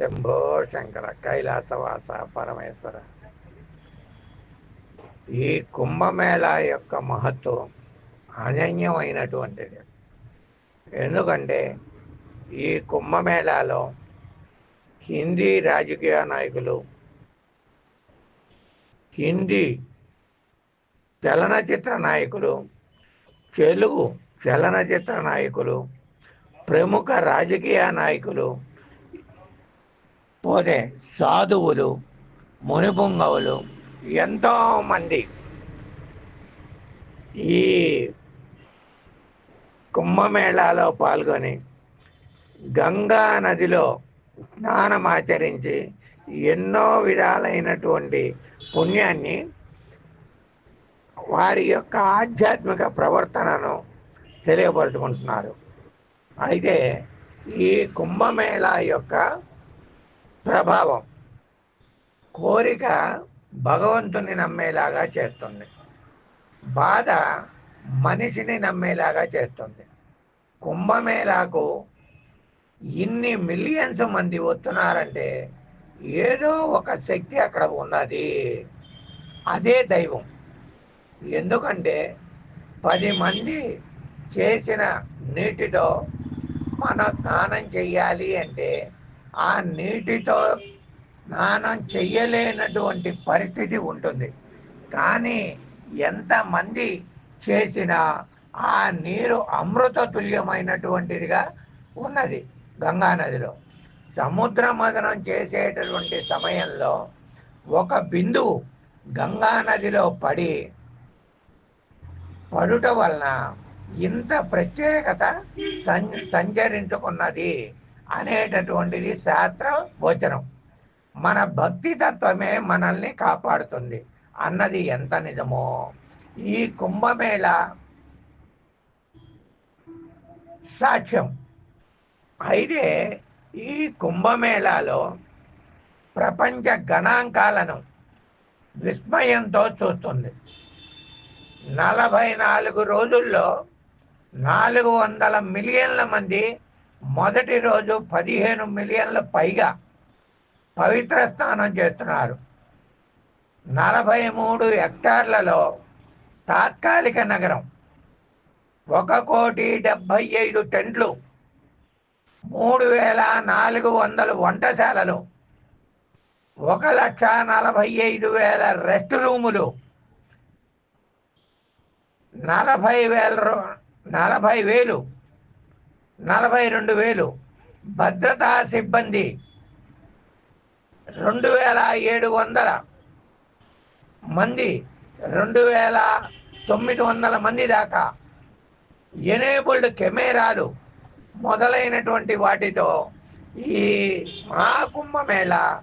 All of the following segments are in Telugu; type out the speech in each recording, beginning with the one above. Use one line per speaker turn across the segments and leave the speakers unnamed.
శంభో శంకర కైలాసవాస పరమేశ్వర. ఈ కుంభమేళ యొక్క మహత్వం అనన్యమైనటువంటిది. ఎందుకంటే ఈ కుంభమేళాలో హిందీ రాజకీయ నాయకులు హిందీ చలనచిత్ర నాయకులు తెలుగు చలనచిత్ర నాయకులు ప్రముఖ రాజకీయ నాయకులు పోతే సాధువులు మునిపుంగవులు ఎంతోమంది ఈ కుంభమేళాలో పాల్గొని గంగా నదిలో స్నానమాచరించి ఎన్నో విధాలైనటువంటి పుణ్యాన్ని వారి యొక్క ఆధ్యాత్మిక ప్రవర్తనను తెలియపరుచుకుంటున్నారు. అయితే ఈ కుంభమేళా యొక్క ప్రభావం. కోరిక భగవంతుని నమ్మేలాగా చేస్తుంది. బాధ మనిషిని నమ్మేలాగా చేస్తుంది. కుంభమేళాకు ఇన్ని మిలియన్స్ మంది వస్తున్నారంటే ఏదో ఒక శక్తి అక్కడ ఉన్నది. అదే దైవం. ఎందుకంటే పది మంది చేసిన నీటితో మనం స్నానం చెయ్యాలి అంటే ఆ నీటితో స్నానం చెయ్యలేనటువంటి పరిస్థితి ఉంటుంది. కానీ ఎంతమంది చేసినా ఆ నీరు అమృత తుల్యమైనటువంటిదిగా ఉన్నది గంగా నదిలో సముద్ర మదనం చేసేటటువంటి సమయంలో ఒక బిందువు గంగా నదిలో పడి పడుట వలన ఇంత ప్రత్యేకత సంచరించుకున్నది. అనేటటువంటిది శాస్త్ర వచనం. మన భక్తి తత్వమే మనల్ని కాపాడుతుంది. అన్నది ఎంత నిజమో? ఈ కుంభమేళ సాక్ష్యం. అయితే ఈ కుంభమేళాలో ప్రపంచ గణాంకాలను విస్మయంతో చూస్తుంది. నలభై నాలుగు రోజుల్లో నాలుగు వందల మిలియన్ల మంది మొదటి రోజు పదిహేను మిలియన్ల పైగా పవిత్ర స్నానం చేస్తున్నారు. నలభై మూడు హెక్టార్లలో తాత్కాలిక నగరం. ఒక కోటి డెబ్భై ఐదు టెంట్లు మూడు వేల నాలుగు వందల వంటశాలలు ఒక లక్ష నలభై ఐదు వేల రెస్ట్ రూములు నలభై వేల నలభై వేలు నలభై రెండు వేలు. భద్రతా సిబ్బంది రెండు వేల ఏడు వందల మంది రెండు వేల తొమ్మిది వందల మంది దాకా ఎనేబుల్డ్ కెమెరాలు మొదలైనటువంటి వాటితో ఈ మహాకుంభమేళ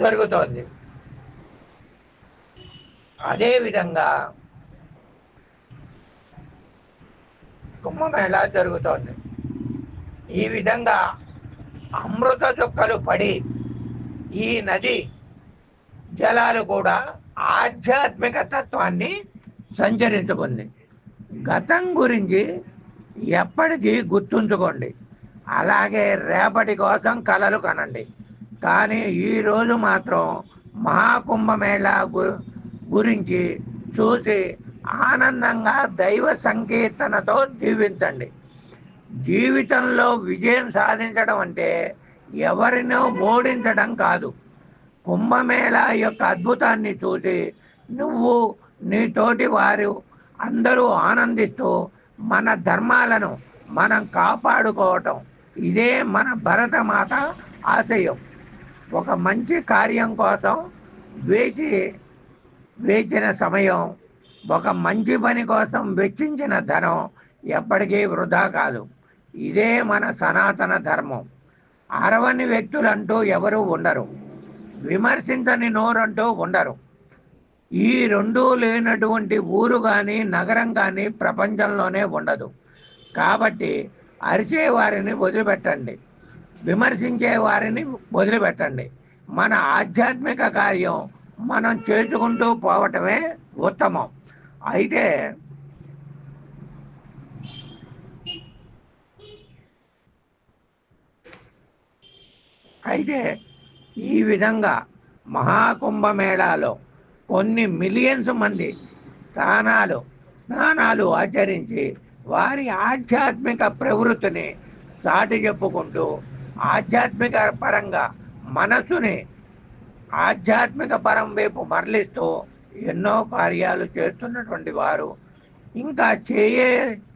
జరుగుతోంది. అదేవిధంగా కుంభమేళ జరుగుతోంది. ఈ విధంగా అమృత చుక్కలు పడి ఈ నది జలాలు కూడా ఆధ్యాత్మిక తత్వాన్ని సంచరించుకుంది. గతం గురించి ఎప్పటికీ గుర్తుంచుకోండి. అలాగే రేపటి కోసం కలలు కనండి. కానీ ఈరోజు మాత్రం మహాకుంభమేళా గు గురించి చూసి ఆనందంగా దైవ సంకీర్తనతో జీవించండి. జీవితంలో విజయం సాధించడం అంటే ఎవరినో ఓడించడం కాదు. కుంభమేళా యొక్క అద్భుతాన్ని చూసి నువ్వు నీ తోటి వారు అందరూ ఆనందిస్తూ మన ధర్మాలను మనం కాపాడుకోవటం. ఇదే మన భరతమాత ఆశయం. ఒక మంచి కార్యం కోసం వేచి వేచిన సమయం ఒక మంచి పని కోసం వెచ్చించిన ధనం ఎప్పటికీ వృధా కాదు. ఇదే మన సనాతన ధర్మం. అరవని వ్యక్తులంటూ ఎవరు ఉండరు. విమర్శించని నోరంటూ ఉండరు. ఈ రెండూ లేనటువంటి ఊరు కానీ నగరం కానీ ప్రపంచంలోనే ఉండదు. కాబట్టి అరిచే వారిని వదిలిపెట్టండి. విమర్శించే వారిని వదిలిపెట్టండి. మన ఆధ్యాత్మిక కార్యం మనం చేసుకుంటూ పోవటమే ఉత్తమం. అయితే అయితే ఈ విధంగా మహాకుంభమేళాలో కొన్ని మిలియన్స్ మంది స్నానాలు స్నానాలు ఆచరించి వారి ఆధ్యాత్మిక ప్రవృత్తిని సాటి చెప్పుకుంటూ ఆధ్యాత్మిక పరంగా మనసుని ఆధ్యాత్మిక పరం వైపు మరలిస్తూ ఎన్నో కార్యాలు చేస్తున్నటువంటి వారు ఇంకా చేయ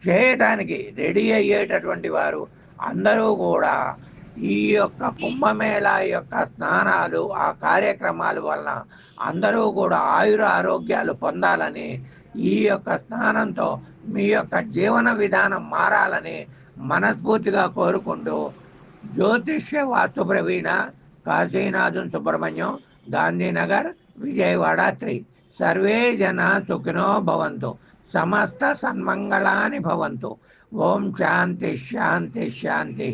చేయటానికి రెడీ అయ్యేటటువంటి వారు అందరూ కూడా ఈ యొక్క కుంభమేళ యొక్క స్నానాలు ఆ కార్యక్రమాల వలన అందరూ కూడా ఆయుర ఆరోగ్యాలు పొందాలని ఈ యొక్క స్నానంతో మీ యొక్క జీవన విధానం మారాలని మనస్ఫూర్తిగా కోరుకుంటూ జ్యోతిష్య వాస్తు ప్రవీణ కాశీనాథన్ సుబ్రహ్మణ్యం గాంధీనగర్ విజయవాడ త్రీ. సర్వే జన సుఖినో భవంతు. సమస్త సన్మంగళాని భవంతు. ఓం శాంతి శాంతి శాంతి.